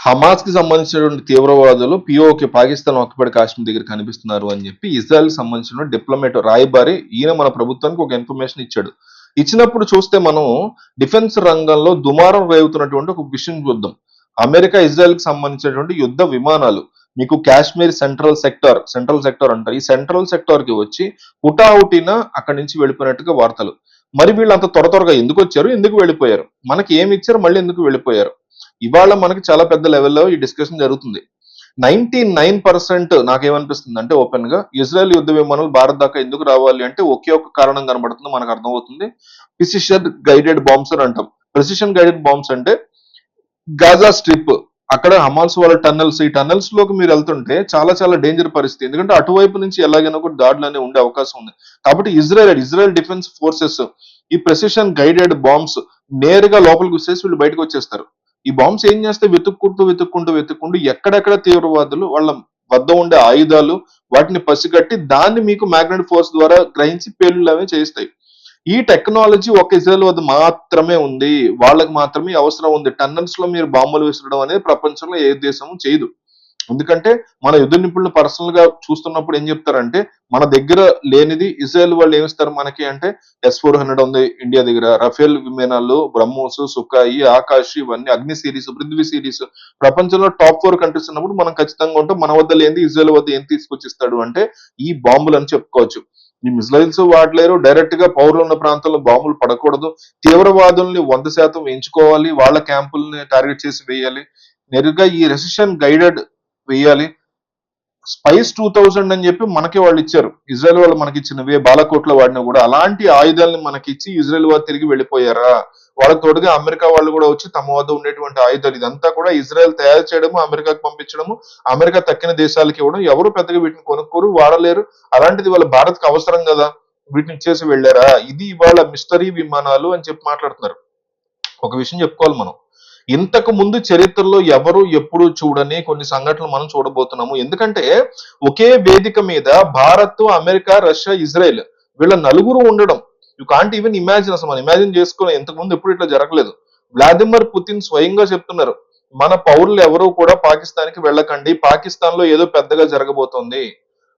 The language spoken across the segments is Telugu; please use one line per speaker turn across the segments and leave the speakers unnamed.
హమాస్కి సంబంధించినటువంటి తీవ్రవాదులు పిఓకే పాకిస్తాన్ ఆక్యుపైడ్ కాశ్మీర్ దగ్గర కనిపిస్తున్నారు అని చెప్పి ఇజ్రాయెల్ సంబంధించిన డిప్లొమేట్ రాయబారి ఈయన మన ప్రభుత్వానికి ఒక ఇన్ఫర్మేషన్ ఇచ్చాడు. ఇచ్చినప్పుడు చూస్తే మనం డిఫెన్స్ రంగంలో దుమారం రేగుతున్నటువంటి ఒక విషయం చూద్దాం. అమెరికా ఇజ్రాయెల్కి సంబంధించినటువంటి యుద్ధ విమానాలు మీకు Kashmir central sector central sector అంటారు. ఈ సెంట్రల్ సెక్టార్కి వచ్చి హుటాహుటిన అక్కడి నుంచి వెళ్ళిపోయినట్టుగా వార్తలు. మరి వీళ్ళు అంత త్వర త్వరగా ఎందుకు వచ్చారు? ఎందుకు వెళ్ళిపోయారు? మనకి ఏమి ఇచ్చారు? మళ్ళీ ఎందుకు వెళ్ళిపోయారు? ఇవాళ మనకి చాలా పెద్ద లెవెల్లో ఈ డిస్కషన్ జరుగుతుంది. నైన్టీ నైన్ పర్సెంట్ నాకేమనిపిస్తుంది అంటే ఓపెన్గా ఇజ్రాయెల్ యుద్ధ విమానాలు భారత్ దాకా ఎందుకు రావాలి అంటే ఒకే ఒక కారణం కనబడుతుంది మనకు అర్థమవుతుంది. ప్రిసిషన్ గైడెడ్ బాంబ్స్ అని అంటాం. ప్రిసిషన్ గైడెడ్ బాంబ్స్ అంటే గాజా స్ట్రిప్ అక్కడ హమాల్స్ వాళ్ళ టన్నల్స్ ఈ టన్నల్స్లోకి మీరు వెళ్తుంటే చాలా చాలా డేంజర్ పరిస్థితి. ఎందుకంటే అటువైపు నుంచి ఎలాగైనా కూడా దాడులు అనేవి ఉండే అవకాశం ఉంది. కాబట్టి ఇజ్రాయెల్ ఇజ్రాయెల్ డిఫెన్స్ ఫోర్సెస్ ఈ ప్రెసిషన్ గైడెడ్ బాంబ్స్ నేరుగా లోపలికి వచ్చేసి వీళ్ళు బయటకు వచ్చేస్తారు. ఈ బాంబ్స్ ఏం చేస్తే వెతుక్కుంటూ వెతుక్కుంటూ వెతుక్కుంటూ ఎక్కడెక్కడ తీవ్రవాదులు వాళ్ళ వద్ద ఉండే ఆయుధాలు వాటిని పసిగట్టి దాన్ని మీకు మ్యాగ్నెట్ ఫోర్స్ ద్వారా గ్రహించి పేలుళ్ళు అవి చేస్తాయి. ఈ టెక్నాలజీ ఒక ఇజ్రాయల్ వద్ద మాత్రమే ఉంది. వాళ్ళకి మాత్రమే అవసరం ఉంది. టన్నల్స్లో మీరు బాంబులు విసరడం అనేది ప్రపంచంలో ఏ దేశము చేయదు. ఎందుకంటే మన యుద్ధ నిపుణులు పర్సనల్గా చూస్తున్నప్పుడు ఏం చెప్తారంటే మన దగ్గర లేనిది ఇజ్రాయెల్ వాళ్ళు ఏమిస్తారు మనకి అంటే ఎస్ ఫోర్ హండ్రెడ్ ఉంది ఇండియా దగ్గర. రఫేల్ విమానాలు బ్రహ్మోస్ సుఖాయి ఆకాష్ ఇవన్నీ అగ్ని సిరీస్ పృథ్వీ సిరీస్ ప్రపంచంలో టాప్ ఫోర్ కంట్రీస్ ఉన్నప్పుడు మనం ఖచ్చితంగా ఉంటాం. మన వద్ద లేనిది ఇజ్రాయెల్ వద్ద ఏం తీసుకొచ్చిస్తాడు అంటే ఈ బాంబులు అని చెప్పుకోవచ్చు. ఈ మిసైల్స్ వాడలేరు. డైరెక్ట్గా పౌరులు ఉన్న ప్రాంతంలో బాంబులు పడకూడదు. తీవ్రవాదుల్ని వంద శాతం ఎంచుకోవాలి. వాళ్ళ క్యాంపుల్ని టార్గెట్ చేసి వేయాలి. నేరుగా ఈ రెసిషన్ గైడెడ్ వేయాలి స్పైస్ టూ థౌజండ్ అని చెప్పి మనకి వాళ్ళు ఇచ్చారు. ఇజ్రాయెల్ వాళ్ళు మనకి ఇచ్చినవి బాలకోట్లో వాడినా కూడా అలాంటి ఆయుధాలను మనకి ఇచ్చి ఇజ్రాయెల్ వాళ్ళు తిరిగి వెళ్ళిపోయారా? వాళ్ళ తోడుగా అమెరికా వాళ్ళు కూడా వచ్చి తమ వద్ద ఉండేటువంటి ఆయుధాలు ఇదంతా కూడా ఇజ్రాయెల్ తయారు చేయడము అమెరికాకు పంపించడము అమెరికా తక్కిన దేశాలకి ఇవ్వడం ఎవరు పెద్దగా వీటిని కొనుక్కోరు వాడలేరు. అలాంటిది వాళ్ళ భారత్కి అవసరం కదా? వీటిని ఇచ్చేసి వెళ్ళారా? ఇది ఇవాళ మిస్టరీ విమానాలు అని చెప్పి మాట్లాడుతున్నారు. ఒక విషయం చెప్పుకోవాలి మనం. ఇంతకు ముందు చరిత్రలో ఎవరు ఎప్పుడు చూడని కొన్ని సంఘటనలు మనం చూడబోతున్నాము. ఎందుకంటే ఒకే వేదిక మీద భారత్ అమెరికా రష్యా ఇజ్రాయెల్ వీళ్ళ నలుగురు ఉండడం యు కాంట్ ఈవెన్ ఇమాజిన్ అసలు మనం ఇమాజిన్ చేసుకుని ఇంతకు ముందు ఎప్పుడు ఇట్లా జరగలేదు. వ్లాదిమిర్ పుతిన్ స్వయంగా చెప్తున్నారు మన పౌరులు ఎవరు కూడా పాకిస్తాన్కి వెళ్ళకండి పాకిస్తాన్లో ఏదో పెద్దగా జరగబోతోంది.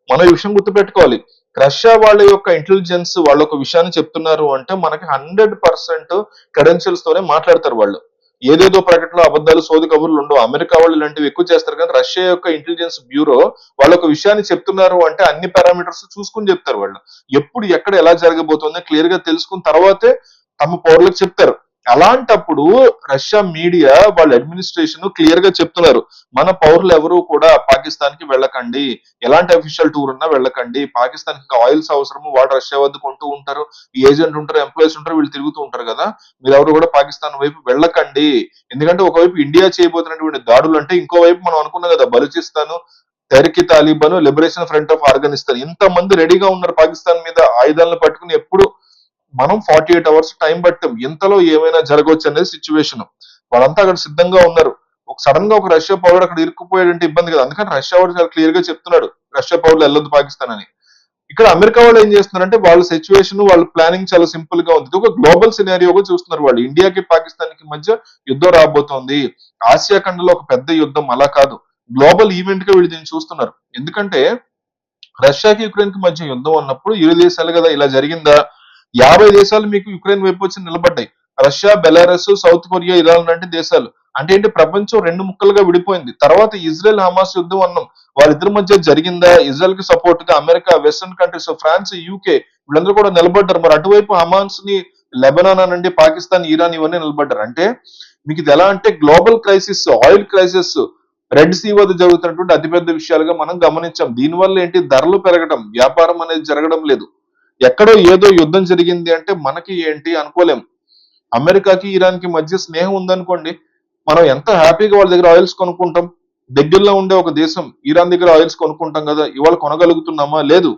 మనం ఈ విషయం గుర్తుపెట్టుకోవాలి. రష్యా వాళ్ళ యొక్క ఇంటెలిజెన్స్ వాళ్ళ ఒక విషయాన్ని చెప్తున్నారు అంటే మనకి హండ్రెడ్ పర్సెంట్ క్రెడెన్షియల్స్ తోనే మాట్లాడతారు వాళ్ళు. ఏదేదో ప్రకటనలో అబద్ధాలు సోది కబుర్లు ఉండవు. అమెరికా వాళ్ళు ఇలాంటివి ఎక్కువ చేస్తారు. కానీ రష్యా యొక్క ఇంటెలిజెన్స్ బ్యూరో వాళ్ళ ఒక విషయాన్ని చెప్తున్నారు అంటే అన్ని పారామీటర్స్ చూసుకుని చెప్తారు వాళ్ళు. ఎప్పుడు ఎక్కడ ఎలా జరగబోతుందో క్లియర్గా తెలుసుకున్న తర్వాతే తమ పౌరులకు చెప్తారు. అలాంటప్పుడు రష్యా మీడియా వాళ్ళ అడ్మినిస్ట్రేషన్ క్లియర్గా చెప్తున్నారు. మన పౌరులు ఎవరు కూడా పాకిస్తాన్కి వెళ్ళకండి. ఎలాంటి అఫీషియల్ టూర్ ఉన్నా వెళ్ళకండి. పాకిస్తాన్కి ఆయిల్స్ అవసరము వాడు రష్యా వద్ద కొంటూ ఉంటారు. ఈ ఏజెంట్ ఉంటారు ఎంప్లాయీస్ ఉంటారు వీళ్ళు తిరుగుతూ ఉంటారు కదా. మీరు ఎవరు కూడా పాకిస్తాన్ వైపు వెళ్ళకండి. ఎందుకంటే ఒకవైపు ఇండియా చేయబోతున్నటువంటి దాడులు అంటే ఇంకోవైపు మనం అనుకున్నాం కదా Balochistan Tehrik Taliban liberation front of Afghanistan ఇంతమంది రెడీగా ఉన్నారు పాకిస్తాన్ మీద ఆయుధాలను పట్టుకుని ఎప్పుడు మనం ఫార్టీ ఎయిట్ అవర్స్ టైం పట్టాం. ఇంతలో ఏమైనా జరగవచ్చు అనేది సిచ్యువేషన్ వాళ్ళంతా అక్కడ సిద్ధంగా ఉన్నారు. ఒక సడన్గా ఒక రష్యా పౌరుడు అక్కడ ఇరుక్కుపోయాడంటే ఇబ్బంది కదా. అందుకని రష్యా వాడు చాలా క్లియర్గా చెప్తున్నాడు. రష్యా పౌరులు వెళ్ళొద్దు పాకిస్తాన్ అని. ఇక్కడ అమెరికా వాళ్ళు ఏం చేస్తున్నారంటే వాళ్ళ సిచ్యువేషన్ వాళ్ళ ప్లానింగ్ చాలా సింపుల్గా ఉంది. ఒక గ్లోబల్ సినారియోగా చూస్తున్నారు వాళ్ళు. ఇండియాకి పాకిస్తాన్కి మధ్య యుద్ధం రాబోతోంది. ఆసియా ఖండలో ఒక పెద్ద యుద్ధం అలా కాదు. గ్లోబల్ ఈవెంట్గా వీళ్ళు దీన్ని చూస్తున్నారు. ఎందుకంటే రష్యాకి యుక్రెయిన్కి మధ్య యుద్ధం ఉన్నప్పుడు ఇరు దేశాలు కదా ఇలా జరిగిందా? యాభై దేశాలు మీకు యుక్రెయిన్ వైపు వచ్చి నిలబడ్డాయి. Russia Belarus South Korea Iran లాంటి దేశాలు. అంటే ఏంటి? ప్రపంచం రెండు ముక్కలుగా విడిపోయింది. తర్వాత ఇజ్రాయెల్ హమాస్ యుద్ధం అన్నాం వాళ్ళిద్దరి మధ్య జరిగిందా? ఇజ్రాయెల్కి సపోర్ట్గా America western countries France UK వీళ్ళందరూ కూడా నిలబడ్డారు. మరి అటువైపు హమాన్స్ని లెబనాన్ అనండి పాకిస్తాన్ ఇరాన్ ఇవన్నీ నిలబడ్డారు. అంటే మీకు ఇది ఎలా అంటే global crisis oil crisis Red Sea వద్ద జరుగుతున్నటువంటి అతిపెద్ద విషయాలుగా మనం గమనించాం. దీనివల్ల ఏంటి? ధరలు పెరగడం వ్యాపారం అనేది జరగడం లేదు. ఎక్కడో ఏదో యుద్ధం జరిగింది అంటే మనకి ఏంటి అనుకోలేం. అమెరికాకి ఇరాన్కి మధ్య స్నేహం ఉందనుకోండి మనం ఎంత హ్యాపీగా వాళ్ళ దగ్గర ఆయిల్స్ కొనుక్కుంటాం? దగ్గరలో ఉండే ఒక దేశం ఇరాన్ దగ్గర ఆయిల్స్ కొనుక్కుంటాం కదా ఇవాళ కొనగలుగుతున్నామా? లేదు.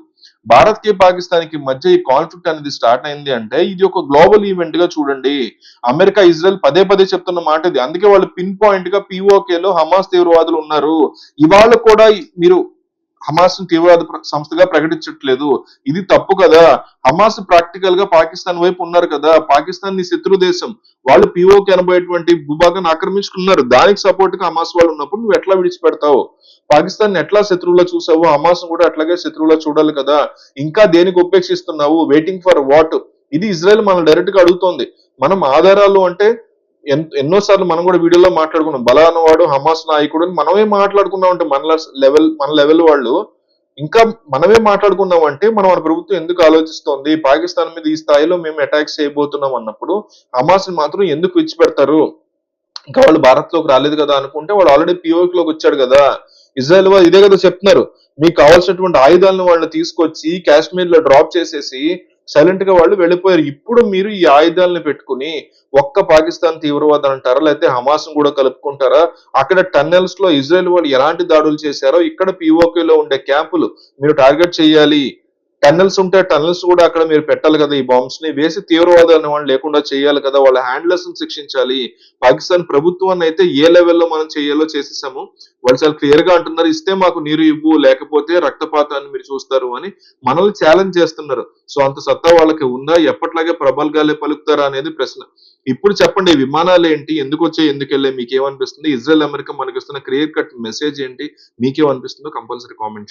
భారత్కి పాకిస్తాన్కి మధ్య ఈ కాన్ఫ్లిక్ట్ అనేది స్టార్ట్ అయింది అంటే ఇది ఒక గ్లోబల్ ఈవెంట్గా చూడండి. అమెరికా ఇజ్రాయెల్ పదే పదే చెప్తున్న మాట ఇది. అందుకే వాళ్ళు పిన్ పాయింట్గా POK లో హమాస్ తీవ్రవాదులు ఉన్నారు. ఇవాళ కూడా మీరు హమాస్ తీవ్రవాద ప్ర- సంస్థగా ప్రకటించట్లేదు. ఇది తప్పు కదా. హమాస్ ప్రాక్టికల్గా పాకిస్తాన్ వైపు ఉన్నారు కదా. పాకిస్తాన్ని శత్రు దేశం. వాళ్ళు పిఓకి అనబోయేటువంటి భూభాగాన్ని ఆక్రమించుకున్నారు. దానికి సపోర్ట్గా హమాస్ వాళ్ళు ఉన్నప్పుడు నువ్వు ఎట్లా విడిచిపెడతావు? పాకిస్తాన్ ఎట్లా శత్రువులో చూసావు? హమాస్ కూడా అట్లాగే శత్రువులో చూడాలి కదా. ఇంకా దేనికి ఉపేక్షిస్తున్నావు? Waiting for what? ఇది ఇజ్రాయెల్ మనం డైరెక్ట్గా అడుగుతోంది. మనం ఆధారాలు అంటే ఎన్నోసార్లు మనం కూడా వీడియోలో మాట్లాడుకున్నాం. బలాన వాడు హమాస్ నాయకుడు అని మనమే మాట్లాడుకున్నాం అంటే మన లెవెల్ మన లెవెల్ వాళ్ళు ఇంకా మనమే మాట్లాడుకున్నాం అంటే మనం మన ప్రభుత్వం ఎందుకు ఆలోచిస్తోంది? పాకిస్తాన్ మీద ఈ స్థాయిలో మేము అటాక్స్ చేయబోతున్నాం అన్నప్పుడు హమాస్ మాత్రం ఎందుకు విడిచిపెడతారు? ఇంకా వాళ్ళు భారత్లోకి రాలేదు కదా అనుకుంటే వాళ్ళు ఆల్రెడీ పిఓకి లోకి వచ్చాడు కదా. ఇజ్రాయెల్ వాళ్ళు ఇదే కదా చెప్తున్నారు. మీకు కావాల్సినటువంటి ఆయుధాలను వాళ్ళు తీసుకొచ్చి కాశ్మీర్లో డ్రాప్ చేసేసి సైలెంట్గా వాళ్ళు వెళ్ళిపోయారు. ఇప్పుడు మీరు ఈ ఆయుధాలను పెట్టుకుని ఒక్క పాకిస్తాన్ తీవ్రవాదం అంటారా? లేకపోతే హమాస్ కూడా కలుపుకుంటారా? అక్కడ టన్నెల్స్లో ఇజ్రాయెల్ వాళ్ళు ఎలాంటి దాడులు చేశారో ఇక్కడ POK లో ఉండే క్యాంపులు మీరు టార్గెట్ చేయాలి. టన్నెల్స్ ఉంటే టన్నెల్స్ కూడా అక్కడ మీరు పెట్టాలి కదా ఈ బాంబ్స్ని. వేసి తీవ్రవాదాన్ని వాళ్ళు లేకుండా చేయాలి కదా. వాళ్ళ హ్యాండ్లెస్ శిక్షించాలి. పాకిస్తాన్ ప్రభుత్వాన్ని అయితే ఏ లెవెల్లో మనం చేయాలో చేసేసాము. వాళ్ళు చాలా క్లియర్గా అంటున్నారు ఇస్తే మాకు నీరు ఇవ్వు లేకపోతే రక్తపాతాన్ని మీరు చూస్తారు అని మనల్ని ఛాలెంజ్ చేస్తున్నారు. సో అంత సత్తా వాళ్ళకి ఉందా? ఎప్పట్లాగే ప్రబల్గాలే పలుకుతారా అనేది ప్రశ్న. ఇప్పుడు చెప్పండి విమానాలు ఏంటి? ఎందుకు వచ్చాయి? ఎందుకు వెళ్ళాయి? మీకు ఏమనిపిస్తుంది ఇజ్రాయెల్ అమెరికా మనకి ఇస్తున్న క్లియర్ కట్ మెసేజ్ ఏంటి? మీకేమనిపిస్తుందో కంపల్సరీ కామెంట్ చేయండి.